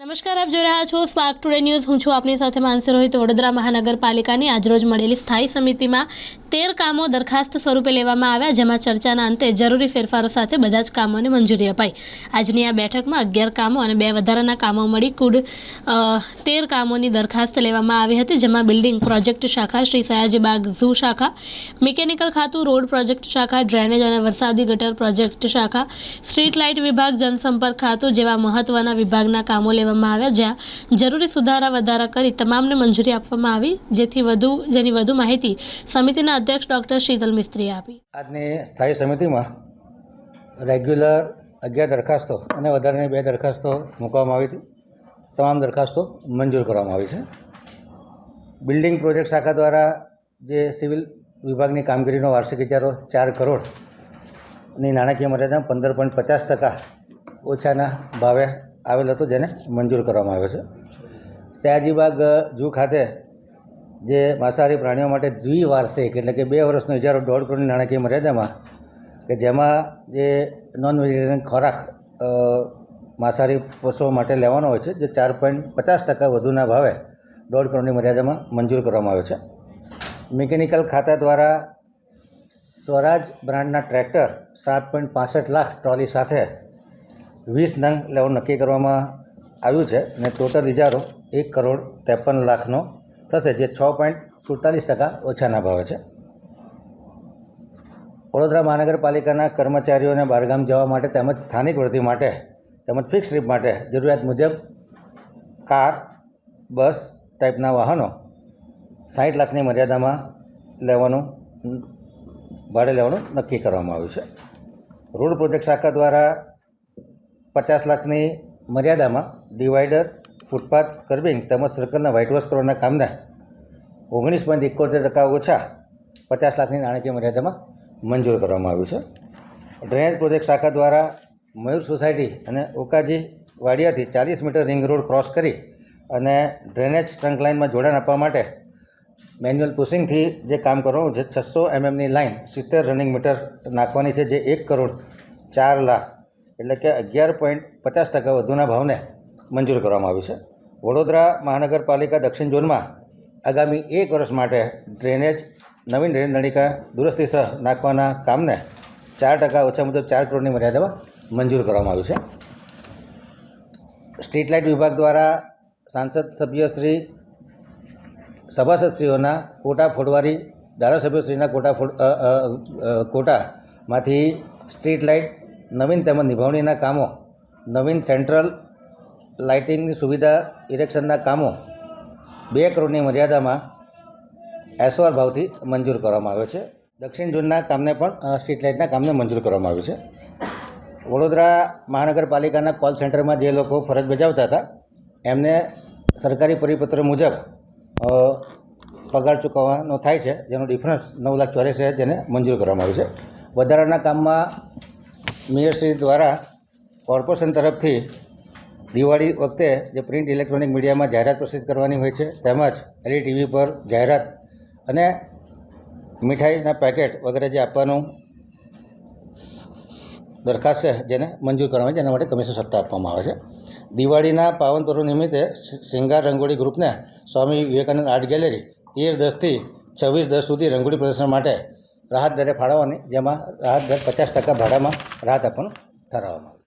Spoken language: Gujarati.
નમસ્કાર, આપ જોઈ રહ્યા છો સ્પાર્ક ટુડે ન્યૂઝ હું છું આપની સાથે માનસી રોહિત. વડોદરા મહાનગરપાલિકાની આજરોજ મળેલી સ્થાયી સમિતિમાં તેર કામો દરખાસ્ત સ્વરૂપે લેવામાં આવ્યા, જેમાં ચર્ચાના અંતે જરૂરી ફેરફારો સાથે બધા જ કામોને મંજૂરી અપાઈ. આજની આ બેઠકમાં અગિયાર કામો અને બે વધારાના કામો મળી, કુલ તેર કામોની દરખાસ્ત લેવામાં આવી હતી, જેમાં બિલ્ડિંગ પ્રોજેક્ટ શાખા, શ્રી સયાજીબાગ ઝૂ શાખા, મિકેનિકલ ખાતું, રોડ પ્રોજેક્ટ શાખા, ડ્રેનેજ અને વરસાદી ગટર પ્રોજેક્ટ શાખા, સ્ટ્રીટ લાઇટ વિભાગ, જનસંપર્ક ખાતું જેવા મહત્વના વિભાગના કામો લેવામાં આવ્યા, જ્યાં જરૂરી સુધારા વધારા કરી તમામને મંજૂરી આપવામાં આવી, જેથી વધુ, જેની વધુ માહિતી સમિતિના અધ્યક્ષ ડૉક્ટર શીતલ મિસ્ત્રીએ આપી. આજની સ્થાયી સમિતિમાં રેગ્યુલર અગિયાર દરખાસ્તો અને વધારાની બે દરખાસ્તો મૂકવામાં આવી હતી. તમામ દરખાસ્તો મંજૂર કરવામાં આવી છે. બિલ્ડિંગ પ્રોજેક્ટ શાખા દ્વારા જે સિવિલ વિભાગની કામગીરીનો વાર્ષિક ઇજારો ચાર કરોડની નાણાકીય મર્યાદા પંદર પોઈન્ટ પચાસ ટકા ઓછાના ભાવે આવેલ હતો જેને મંજૂર કરવામાં આવ્યો છે. સયાજીબાગ જૂ ખાતે જે માંસાહારી પ્રાણીઓ માટે દ્વિવાર્ષિક એટલે કે બે વર્ષનો ઇજારો દોઢ કરોડની નાણાકીય મર્યાદામાં કે જેમાં જે નોન વેજીટેરિયન ખોરાક માંસાહારી પશુઓ માટે લેવાનો હોય છે, જે ચાર પોઈન્ટ પચાસ ટકા વધુના ભાવે દોઢ કરોડની મર્યાદામાં મંજૂર કરવામાં આવ્યો છે. મિકેનિકલ ખાતા દ્વારા સ્વરાજ બ્રાન્ડના ટ્રેક્ટર સાત પોઈન્ટ પાસઠ લાખ ટ્રોલી સાથે વીસ નંગ લેવાનું નક્કી કરવામાં આવ્યું છે અને ટોટલ ઇજારો એક કરોડ ત્રેપન લાખનો થશે, જે છ પોઈન્ટ સુડતાલીસ ટકા ઓછાના ભાવે છે. વડોદરા મહાનગરપાલિકાના કર્મચારીઓને બહારગામ જવા માટે તેમજ સ્થાનિક વૃદ્ધિ માટે તેમજ ફિક્સ ટ્રીપ માટે જરૂરિયાત મુજબ કાર, બસ ટાઈપના વાહનો સાઠ લાખની મર્યાદામાં લેવાનું, ભાડે લેવાનું નક્કી કરવામાં આવ્યું છે. રોડ પ્રોજેક્ટ શાખા દ્વારા પચાસ લાખની મર્યાદામાં ડિવાઈડર ફૂટપાથ, કર્બિંગ તેમજ સર્કલના વ્હાઇટ વોશ કરવાના કામને ઓગણીસ પોઈન્ટ એકોતેર ટકા ઓછા પચાસ લાખની નાણાકીય મર્યાદામાં મંજૂર કરવામાં આવ્યું છે. ડ્રેનેજ પ્રોજેક્ટ શાખા દ્વારા મયુર સોસાયટી અને ઓકાજી વાડિયાથી ચાલીસ મીટર રિંગ રોડ ક્રોસ કરી અને ડ્રેનેજ ટ્રંક લાઇનમાં જોડાણ આપવા માટે મેન્યુઅલ પુશિંગથી જે કામ કરવાનું છે, છસો એમએમની લાઇન સિત્તેર રનિંગ મીટર નાખવાની છે, જે એક કરોડ ચાર લાખ એટલે કે અગિયાર પોઈન્ટ પચાસ ટકા વધુના ભાવને મંજૂર કરવામાં આવ્યું છે. વડોદરા મહાનગરપાલિકા દક્ષિણ ઝોનમાં આગામી એક વર્ષ માટે ડ્રેનેજ, નવીન ડ્રેન નળિકા દુરસ્તી સહ નાખવાના કામને ચાર ટકા ઓછા મુજબ ચાર કરોડની મર્યાદામાં મંજૂર કરવામાં આવ્યું છે. સ્ટ્રીટ લાઇટ વિભાગ દ્વારા સાંસદ સભ્યશ્રી સભાસદશ્રીઓના કોટા ફોડવારી, ધારાસભ્યશ્રીના કોટા કોટામાંથી સ્ટ્રીટ લાઇટ નવીન તેમજ નિભાવણીના કામો, નવીન સેન્ટ્રલ લાઇટિંગની સુવિધા, ઇરેક્શનના કામો, બે કરોડની મર્યાદામાં એસઓઆર ભાવથી મંજૂર કરવામાં આવ્યો છે. દક્ષિણ ઝોનના કામને પણ સ્ટ્રીટ લાઇટના કામને મંજૂર કરવામાં આવ્યું છે. વડોદરા મહાનગરપાલિકાના કોલ સેન્ટરમાં જે લોકો ફરજ બજાવતા હતા, એમને સરકારી પરિપત્ર મુજબ પગાર ચૂકવવાનો થાય છે, જેનો ડિફરન્સ નવ લાખ ચોરીસ હજાર જેને મંજૂર કરવામાં આવ્યું છે. વધારાના કામમાં મેયરશ્રી દ્વારા કોર્પોરેશન તરફથી દિવાળી વખતે જે પ્રિન્ટ ઇલેક્ટ્રોનિક મીડિયામાં જાહેરાત પ્રસિદ્ધ કરવાની હોય છે, તેમજ એલઈ ટીવી પર જાહેરાત અને મીઠાઈના પેકેટ વગેરે જે આપવાનું દરખાસ્ત છે, જેને મંજૂર કરવામાં છે એના માટે કમિશન સત્તા આપવામાં આવે છે. દિવાળીના પાવન પર્વ નિમિત્તે શિંગાર રંગોળી ગ્રુપને સ્વામી વિવેકાનંદ આર્ટ ગેલેરી તેર દસથી છવ્વીસ દસ સુધી રંગોળી પ્રદર્શન માટે રાહત દરે ફાળવવાની જેમાં રાહત દર પચાસ ટકા ભાડામાં રાહત આપવાનું ઠરાવવામાં